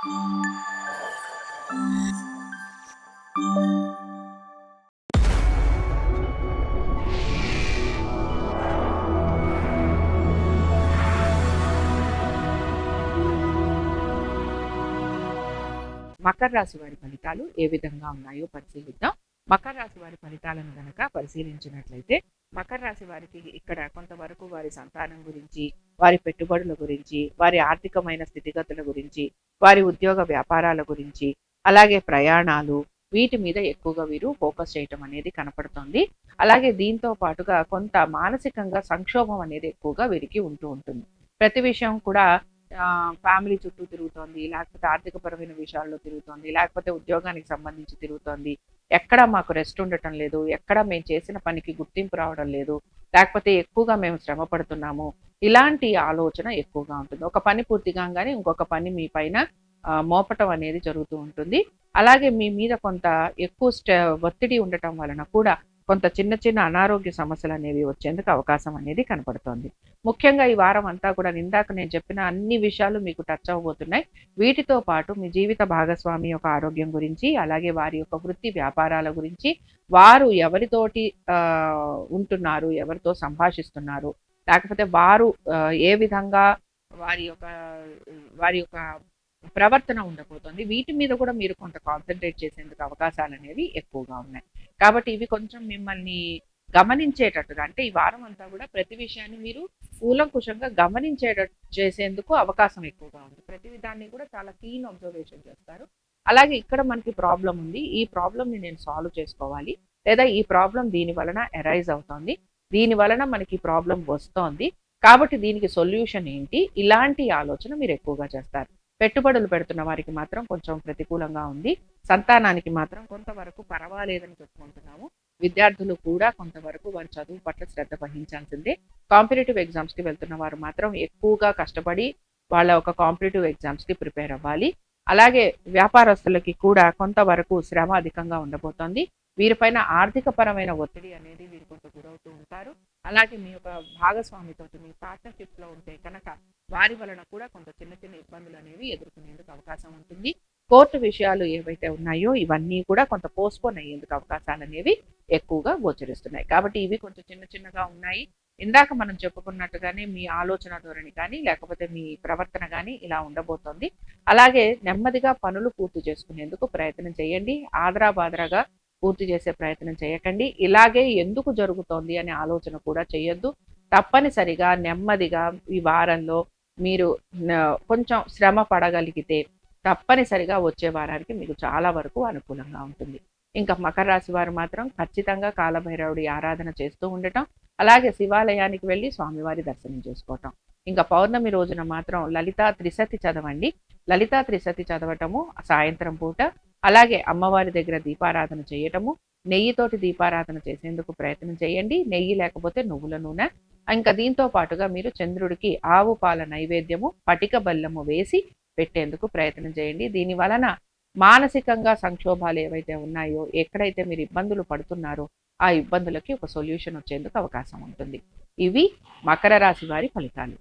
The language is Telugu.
మకర రాశి వారి ఫలితాలు ఏ విధంగా ఉన్నాయో పరిశీలిద్దాం. మకర రాశి వారి ఫలితాలను గనక పరిశీలించినట్లయితే మకర రాశి వారికి ఇక్కడ కొంతవరకు వారి సంతానం గురించి వారి పెట్టుబడుల గురించి వారి ఆర్థికమైన స్థితిగతుల గురించి వారి ఉద్యోగ వ్యాపారాల గురించి అలాగే ప్రయాణాలు వీటి మీద ఎక్కువగా వీరు ఫోకస్ చేయటం అనేది కనపడుతుంది. అలాగే దీంతో పాటుగా కొంత మానసికంగా సంక్షోభం అనేది ఎక్కువగా వీరికి ఉంటూ ఉంటుంది. ప్రతి విషయం కూడా ఫ్యామిలీ చుట్టూ తిరుగుతోంది లేకపోతే ఆర్థికపరమైన విషయాల్లో తిరుగుతోంది లేకపోతే ఉద్యోగానికి సంబంధించి తిరుగుతోంది ఎక్కడ మాకు రెస్ట్ ఉండటం లేదు ఎక్కడ మేము చేసిన పనికి గుర్తింపు రావడం లేదు లేకపోతే ఎక్కువగా మేము శ్రమ పడుతున్నాము. ఇలాంటి ఆలోచన ఎక్కువగా ఉంటుంది. ఒక పని పూర్తి కాగానే ఇంకొక పని మీ పైన మోపటం అనేది జరుగుతూ ఉంటుంది. అలాగే మీ మీద కొంత ఎక్కువ ఒత్తిడి ఉండటం వలన కూడా కొంత చిన్న చిన్న అనారోగ్య సమస్యలు అనేవి వచ్చేందుకు అవకాశం అనేది కనపడుతోంది. ముఖ్యంగా ఈ వారం అంతా కూడా ఇందాక నేను చెప్పిన అన్ని విషయాలు మీకు టచ్ అవ్వబోతున్నాయి. వీటితో పాటు మీ జీవిత భాగస్వామి యొక్క ఆరోగ్యం గురించి అలాగే వారి యొక్క వృత్తి వ్యాపారాల గురించి వారు ఎవరితోటి ఉంటున్నారు ఎవరితో సంభాషిస్తున్నారు లేకపోతే వారు ఏ విధంగా వారి యొక్క వారి యొక్క ప్రవర్తన ఉండబోతోంది. వీటి మీద కూడా మీరు కొంత కాన్సన్ట్రేట్ చేసేందుకు అవకాశాలు అనేవి ఎక్కువగా ఉన్నాయి. కాబట్టి ఇవి కొంచెం మిమ్మల్ని గమనించేటట్టుగా అంటే ఈ వారం అంతా కూడా ప్రతి విషయాన్ని మీరు కూలంకుషంగా గమనించేటట్టు చేసేందుకు అవకాశం ఎక్కువగా ఉంది. ప్రతి విధాన్ని కూడా చాలా క్లీన్ అబ్జర్వేషన్ చేస్తారు. అలాగే ఇక్కడ మనకి ప్రాబ్లం ఉంది. ఈ ప్రాబ్లమ్ని నేను సాల్వ్ చేసుకోవాలి. లేదా ఈ ప్రాబ్లం దీని వలన ఎరైజ్ అవుతోంది. దీని వలన మనకి ప్రాబ్లం వస్తోంది. కాబట్టి దీనికి సొల్యూషన్ ఏంటి? ఇలాంటి ఆలోచన మీరు ఎక్కువగా చేస్తారు. పెట్టుబడులు పెడుతున్న వారికి మాత్రం కొంచెం ప్రతికూలంగా ఉంది. సంతానానికి మాత్రం కొంతవరకు పర్వాలేదని చెప్పుకుంటున్నాము. విద్యార్థులు కూడా కొంతవరకు వారి చదువు పట్ల శ్రద్ధ వహించాల్సిందే. కాంపిటేటివ్ ఎగ్జామ్స్కి వెళ్తున్న వారు మాత్రం ఎక్కువగా కష్టపడి వాళ్ళ ఒక కాంపిటేటివ్ ఎగ్జామ్స్కి ప్రిపేర్ అవ్వాలి. అలాగే వ్యాపారస్తులకి కూడా కొంతవరకు శ్రమ అధికంగా ఉండబోతోంది. వీరిపైన ఆర్థిక పరమైన ఒత్తిడి అనేది వీరు కొంత గురవుతూ ఉంటారు. అలాగే మీ యొక్క భాగస్వామితో మీ పార్ట్నర్షిప్లో ఉంటే కనుక వారి వలన కూడా కొంత చిన్న చిన్న ఇబ్బందులు అనేవి ఎదుర్కొనేందుకు అవకాశం ఉంటుంది. కోర్టు విషయాలు ఏవైతే ఉన్నాయో ఇవన్నీ కూడా కొంత పోస్ట్పోన్ అయ్యేందుకు అవకాశాలు అనేవి ఎక్కువగా గోచరిస్తున్నాయి. కాబట్టి ఇవి కొంచెం చిన్న చిన్నగా ఉన్నాయి. ఇందాక మనం చెప్పుకున్నట్టుగానే మీ ఆలోచన ధోరణి కానీ లేకపోతే మీ ప్రవర్తన కానీ ఇలా ఉండబోతోంది. అలాగే నెమ్మదిగా పనులు పూర్తి చేసుకునేందుకు ప్రయత్నం చేయండి. ఆదరా బాదరాగా పూర్తి చేసే ప్రయత్నం చేయకండి. ఇలాగే ఎందుకు జరుగుతోంది అనే ఆలోచన కూడా చేయొద్దు. తప్పనిసరిగా నెమ్మదిగా ఈ వారంలో మీరు కొంచెం శ్రమ పడగలిగితే తప్పనిసరిగా వచ్చే వారానికి మీకు చాలా వరకు అనుకూలంగా ఉంటుంది. ఇంకా మకర రాశి వారు మాత్రం ఖచ్చితంగా కాలభైరవుడి ఆరాధన చేస్తూ ఉండటం అలాగే శివాలయానికి వెళ్ళి స్వామివారి దర్శనం చేసుకోవటం. ఇంకా పౌర్ణమి రోజున మాత్రం లలితా త్రిసతి చదవండి. లలితా త్రిసతి చదవటము సాయంత్రం పూట అలాగే అమ్మవారి దగ్గర దీపారాధన చేయటము నెయ్యితోటి దీపారాధన చేసేందుకు ప్రయత్నం చేయండి. నెయ్యి లేకపోతే నువ్వుల నూనె. ఇంకా దీంతో పాటుగా మీరు చంద్రుడికి ఆవు పాల నైవేద్యము పటిక బెల్లము వేసి పెట్టేందుకు ప్రయత్నం చేయండి. దీని వలన మానసికంగా సంక్షోభాలు ఏవైతే ఉన్నాయో ఎక్కడైతే మీరు ఇబ్బందులు పడుతున్నారో ఆ ఇబ్బందులకి ఒక సొల్యూషన్ వచ్చేందుకు అవకాశం ఉంటుంది. ఇవి మకర రాశి వారి ఫలితాలు.